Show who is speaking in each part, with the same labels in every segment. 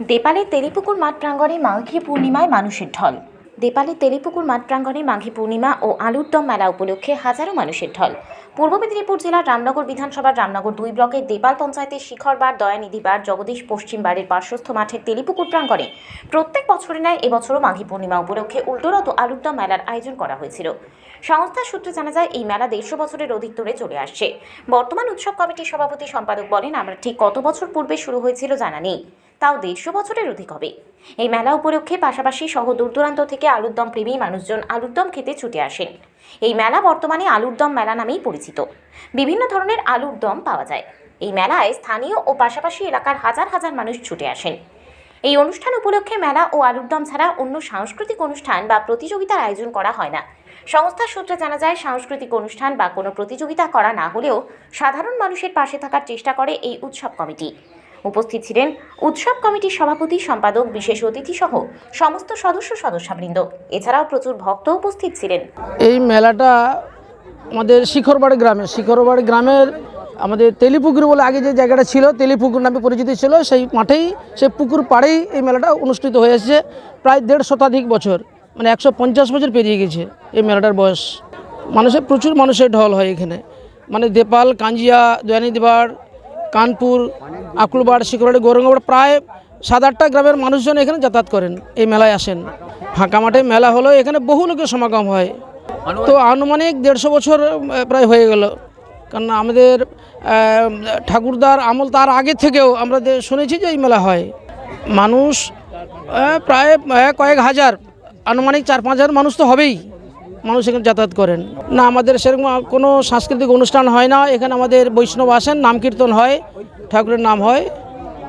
Speaker 1: দেপালের তেলিপুকুর মাঠ প্রাঙ্গণে মাঘী পূর্ণিমায় মানুষের ঢল। দেপালের তেলিপুকুর মাঠ প্রাঙ্গণে মাঘী পূর্ণিমা ও আলুর দম মেলা উপলক্ষে হাজারো মানুষের ঢল। পূর্ব মেদিনীপুর জেলার রামনগর বিধানসভার রামনগর দুই ব্লকের দেপাল পঞ্চায়েতের শিখরবার, দয়ানিধিবার, জগদীশ পশ্চিম বাড়ির পার্শ্বস্থ মাঠের তেলিপুকুর প্রাঙ্গণে প্রত্যেক বছরে ন্যায় এবছরও মাঘী পূর্ণিমা উপলক্ষে উল্টোরত আলুর দম মেলার আয়োজন করা হয়েছিল। সংস্থার সূত্রে জানা যায়, এই মেলা দেড়শো বছরের অধিক ধরে চলে আসছে। বর্তমান উৎসব কমিটির সভাপতি সম্পাদক বলেন, আমরা ঠিক কত বছর পূর্বে শুরু হয়েছিল জানা নেই। তাও দেড়শো বছরের অধিক হবে। এই মেলা উপলক্ষে পাশাপাশি সহ দূর দূরান্ত থেকে আলুর দম প্রেমী মানুষজন আলুর দম খেতে ছুটে আসেন। এই মেলা বর্তমানে আলুর দম মেলা নামেই পরিচিত। বিভিন্ন ধরনের আলুর দম পাওয়া যায়। এই মেলায় স্থানীয় ও পাশাপাশি এলাকার হাজার হাজার মানুষ ছুটে আসেন। এই অনুষ্ঠান উপলক্ষে মেলা ও আলুর দম ছাড়া অন্য সাংস্কৃতিক অনুষ্ঠান বা প্রতিযোগিতার আয়োজন করা হয় না। সংস্থার সূত্রে জানা যায়, সাংস্কৃতিক অনুষ্ঠান বা কোনো প্রতিযোগিতা করা না হলেও সাধারণ মানুষের পাশে থাকার চেষ্টা করে এই উৎসব কমিটি। উপস্থিত ছিলেন উৎসব কমিটির সভাপতি, সম্পাদক, বিশেষ অতিথি সহ সমস্ত সদস্য সদস্যবৃন্দ। এছাড়াও প্রচুর ভক্ত উপস্থিত ছিলেন।
Speaker 2: এই মেলাটা আমাদের শিখরবাড়ি গ্রামে শিখরবাড়ি গ্রামের আমাদের তেলিপুকুর বলে আগে যে জায়গাটা ছিল, তেলিপুকুর নামে পরিচিত ছিল, সেই মাঠেই, সেই পুকুর পাড়েই এই মেলাটা অনুষ্ঠিত হয়ে এসেছে। প্রায় দেড় শতাধিক বছর মানে একশো পঞ্চাশ বছর পেরিয়ে গেছে এই মেলাটার বয়স। মানুষের, প্রচুর মানুষের ঢল হয় এখানে। মানে দেপাল, কাঞ্জিয়া দয়ানিদিবার কানপুর, আকুলবাড় শিখরবাড়ি গৌরঙ্গবাড়, প্রায় সাত আটটা গ্রামের মানুষজন এখানে যাতায়াত করেন, এই মেলায় আসেন। ফাঁকা মাঠে মেলা হলো এখানে বহু লোকের সমাগম হয়। তো আনুমানিক দেড়শো বছর প্রায় হয়ে গেল। কারণ আমাদের ঠাকুরদার আমল তার আগে থেকেও আমরা শুনেছি যে এই মেলা হয়। মানুষ প্রায় কয়েক হাজার, আনুমানিক চার পাঁচ হাজার মানুষ তো হবেই। মানুষ এখানে যাতায়াত করেন। না আমাদের সেরকম কোনো সাংস্কৃতিক অনুষ্ঠান হয় না। এখানে আমাদের বৈষ্ণব আসেন নাম কীর্তন হয় ঠাকুরের নাম হয়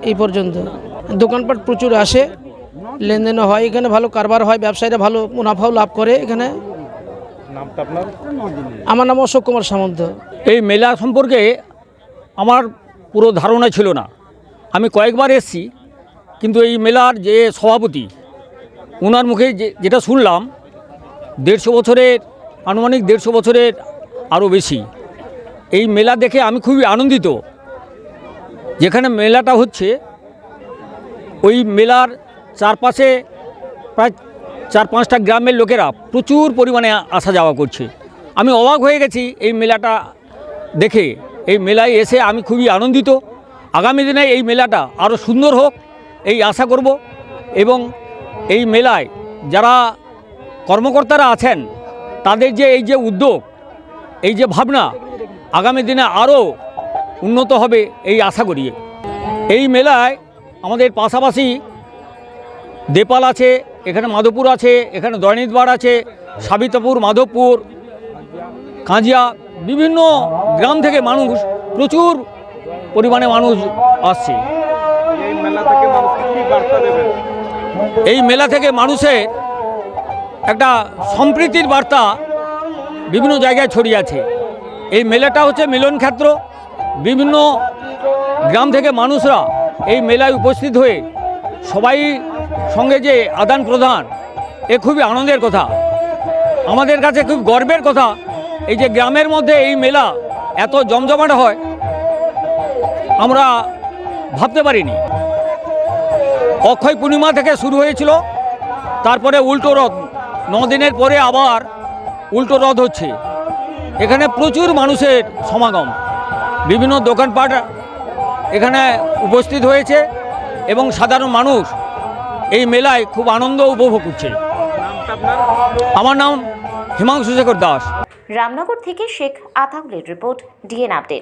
Speaker 2: এই পর্যন্ত। দোকানপাট প্রচুর আসে লেনদেনও হয় এখানে ভালো কারবার হয় ব্যবসায়ীরা ভালো মুনাফাও লাভ করে এখানে। আমার নাম অশোক কুমার সামন্ত।
Speaker 3: এই মেলা সম্পর্কে আমার পুরো ধারণা ছিল না। আমি কয়েকবার এসেছি কিন্তু এই মেলার যে সভাপতি ওনার মুখে যে যেটা শুনলাম দেড়শো বছরের, আনুমানিক দেড়শো বছরের আরও বেশি। এই মেলা দেখে আমি খুবই আনন্দিত। যেখানে মেলাটা হচ্ছে, ওই মেলার চারপাশে প্রায় চার পাঁচটা গ্রামের লোকেরা প্রচুর পরিমাণে আসা যাওয়া করছে। আমি অবাক হয়ে গেছি এই মেলাটা দেখে। এই মেলায় এসে আমি খুবই আনন্দিত। আগামী দিনে এই মেলাটা আরও সুন্দর হোক, এই আশা করব। এবং এই মেলায় যারা কর্মকর্তারা আছেন তাদের যে এই যে উদ্যোগ এই যে ভাবনা আগামী দিনে আরও উন্নত হবে এই আশা করি। এই মেলায় আমাদের পাশাপাশি দেপাল আছে এখানে মাধবপুর আছে এখানে দয়নিতবার আছে সাবিতাপুর মাধবপুর কাঁজিয়া বিভিন্ন গ্রাম থেকে মানুষ প্রচুর পরিমাণে মানুষ আসছে।
Speaker 4: এই মেলা থেকে
Speaker 3: মানুষের একটা সম্প্রীতির বার্তা বিভিন্ন জায়গায় ছড়িয়ে আছে। এই মেলাটা হচ্ছে মিলন ক্ষেত্র। বিভিন্ন গ্রাম থেকে মানুষরা এই মেলায় উপস্থিত হয়ে সবাই সঙ্গে যে আদান প্রদান, এ খুবই আনন্দের কথা। আমাদের কাছে খুব গর্বের কথা এই যে গ্রামের মধ্যে এই মেলা এত জমজমাট হয়, আমরা ভাবতে পারিনি। অক্ষয় পূর্ণিমা থেকে শুরু হয়েছিল, তারপরে উল্টো রথ। দিনের পরে আবার উল্টো রথ হচ্ছে। এখানে প্রচুর মানুষের সমাগম। বিভিন্ন দোকানপাট এখানে উপস্থিত হয়েছে এবং সাধারণ মানুষ এই মেলায় খুব আনন্দ উপভোগ করছে। আমার নাম হিমাংশু শেখর দাস।
Speaker 1: রামনগর থেকে শেখ আতাউলের রিপোর্ট ডিএন আপডেট